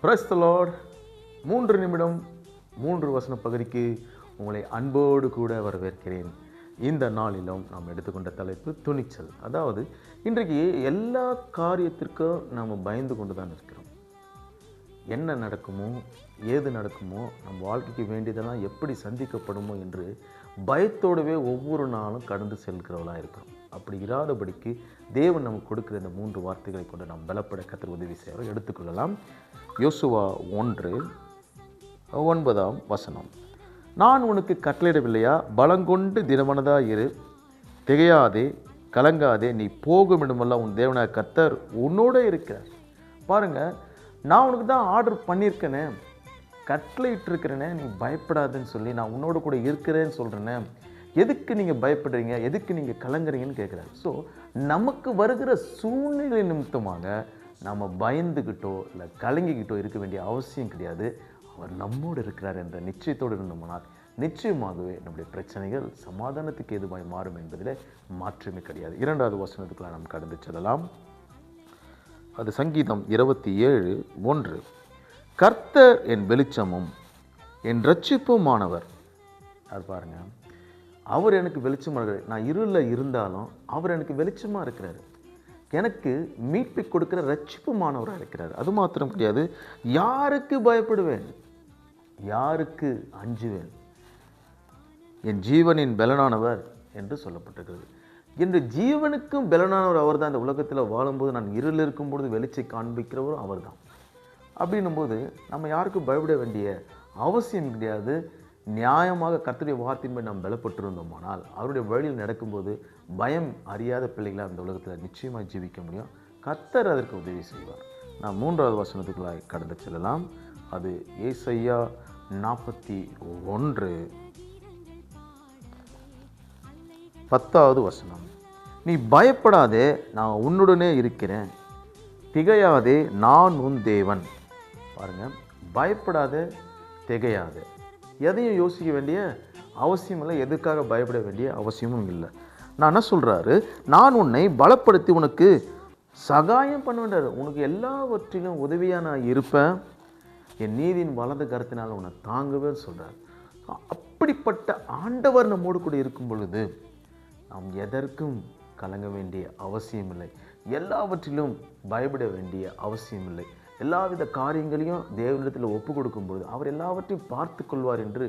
பிரஸ்தலோட் மூன்று நிமிடம் மூன்று வசன பகுதிக்கு உங்களை அன்போடு கூட வரவேற்கிறேன். இந்த நாளிலும் நாம் எடுத்துக்கொண்ட தலைப்பு துணிச்சல். அதாவது இன்றைக்கு எல்லா காரியத்திற்கும் நாம் பயந்து கொண்டு தான் இருக்கிறோம். என்ன நடக்குமோ ஏது நடக்குமோ நம் வாழ்க்கைக்கு வேண்டியதெல்லாம் எப்படி சந்திக்கப்படுமோ என்று பயத்தோடவே ஒவ்வொரு நாளும் கடந்து செல்கிறவளாக இருக்கிறோம். அப்படி இராதபடிக்கு தேவன் நமக்கு கொடுக்கிற இந்த மூன்று வார்த்தைகளை கொண்டு நாம் பலப்பட கத்திர உதவி செய்ய எடுத்துக்கொள்ளலாம். யோசுவா ஒன்று ஒன்பதாம் வசனம். நான் உனக்கு கட்டளையிடவில்லையா? பலங்கொண்டு தினமனதா இரு. திகையாதே கலங்காதே நீ போகும் இடமெல்லாம் உன் தேவனாக கத்தர் உன்னோட இருக்கிறார். பாருங்க நான் உனக்கு தான் ஆர்டர் பண்ணியிருக்கேனே. கட்டளையிட்டிருக்கிறேனே நீ பயப்படாதுன்னு சொல்லி நான் உன்னோட கூட இருக்கிறேன்னு சொல்கிறேனே எதுக்கு நீங்கள் பயப்படுறீங்க? எதுக்கு நீங்கள் கலங்குறீங்கன்னு கேட்குறாரு ஸோ நமக்கு வருகிற சூழ்நிலை நிமித்தமாக நம்ம பயந்துக்கிட்டோ இல்லை கலங்கிக்கிட்டோ இருக்க வேண்டிய அவசியம் கிடையாது. அவர் நம்மோடு இருக்கிறார் என்ற நிச்சயத்தோடு இருந்தோம்னால் நிச்சயமாகவே நம்முடைய பிரச்சனைகள் சமாதானத்துக்கு எதுவாய் மாறும் என்பதில் மாற்றமே கிடையாது. இரண்டாவது வசனத்துக்குள்ள நாம் கடந்து செல்லலாம். அது சங்கீதம் இருபத்தி ஏழு ஒன்று. கர்த்தர் என் வெளிச்சமும் என் ரட்சிப்புமானவர் அது பாருங்கள் அவர் எனக்கு வெளிச்சமாக இருக்கிறார். நான் இருளில் இருந்தாலும் அவர் எனக்கு வெளிச்சமாக இருக்கிறார். எனக்கு மீட்பை கொடுக்கிற ரட்சிப்புமானவராக இருக்கிறார். அது மாத்திரம் கிடையாது. யாருக்கு பயப்படுவேன்? யாருக்கு அஞ்சுவேன்? என் ஜீவனின் பலனானவர் என்று சொல்லப்பட்டிருக்கிறது. என்று ஜீவனுக்கும் பலனானவர் அவர் தான் இந்த உலகத்தில் வாழும்போது நான் இருளில் இருக்கும் பொழுது வெளிச்சை காண்பிக்கிறவரும் அவர் தான் அப்படின்னும்போது நம்ம யாருக்கும் பயப்பட வேண்டிய அவசியம் கிடையாது. நியாயமாக கர்த்தருடைய வார்த்தையின்படி நாம் பலப்பட்டிருந்தோமானால் அவருடைய வழியில் நடக்கும்போது பயம் அறியாத பிள்ளைகளாக அந்த உலகத்தில் நிச்சயமாக ஜீவிக்க முடியும். கத்தர் அதற்கு உதவி செய்வார். நான் மூன்றாவது வசனத்துக்குள்ளாய் கடந்து செல்லலாம். அது ஏசையா நாற்பத்தி ஒன்று. பத்தாவது வசனம். நீ பயப்படாதே நான் உன்னுடனே இருக்கிறேன். திகையாதே நான் உன் தேவன். பாருங்கள் பயப்படாதே திகையாதே. எதையும் யோசிக்க வேண்டிய அவசியம் இல்லை. எதுக்காக பயப்பட வேண்டிய அவசியமும் இல்லை. நான் என்ன சொல்கிறாரு நான் உன்னை பலப்படுத்தி உனக்கு சகாயம் பண்ணுவேன்றார் உனக்கு எல்லாவற்றிலும் உதவியாக நான் இருப்பேன். என் நீதியின் வலது கருத்தினால் உன்னை தாங்குவேன்னு சொல்கிறார் அப்படிப்பட்ட ஆண்டவர் நம்மோடு கூட இருக்கும் பொழுது நாம் எதற்கும் கலங்க வேண்டிய அவசியம் இல்லை. எல்லாவற்றிலும் பயப்பட வேண்டிய அவசியம் இல்லை. எல்லாவித காரியங்களையும் தேவனிடத்தில் ஒப்பு கொடுக்கும் பொழுது அவர் எல்லாவற்றையும் பார்த்து கொள்வார் என்று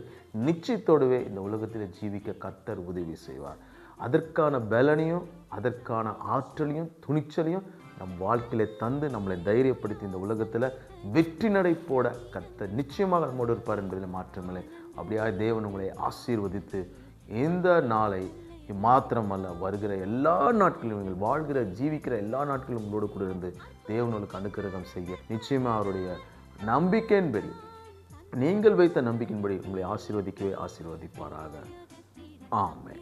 நிச்சயத்தோடவே இந்த உலகத்தில் ஜீவிக்க கர்த்தர் உதவி செய்வார். அதற்கான பலனையும் அதற்கான ஆற்றலையும் துணிச்சலையும் நம் வாழ்க்கையில தந்து நம்மளை தைரியப்படுத்தி இந்த உலகத்தில் வெற்றி நடை போட கர்த்தர் நிச்சயமாக நம்மோடு இருப்பார் என்பதில் மாற்றமில்லை. அப்படியா தேவன் உங்களை ஆசீர்வதித்து இந்த நாளை மாத்திரமல்ல வருகிற எல்லா நாட்களிலும் நீங்கள் வாழ்கிற ஜீவிக்கிற எல்லா நாட்களிலும் உங்களோடு கூட இருந்து தேவனுக்கு அனுக்கிரகம் செய்ய. நிச்சயமாக அவருடைய நம்பிக்கையின்படி நீங்கள் வைத்த நம்பிக்கையின்படி உங்களை ஆசீர்வதிக்கவே ஆசீர்வதிப்பாராக. ஆமே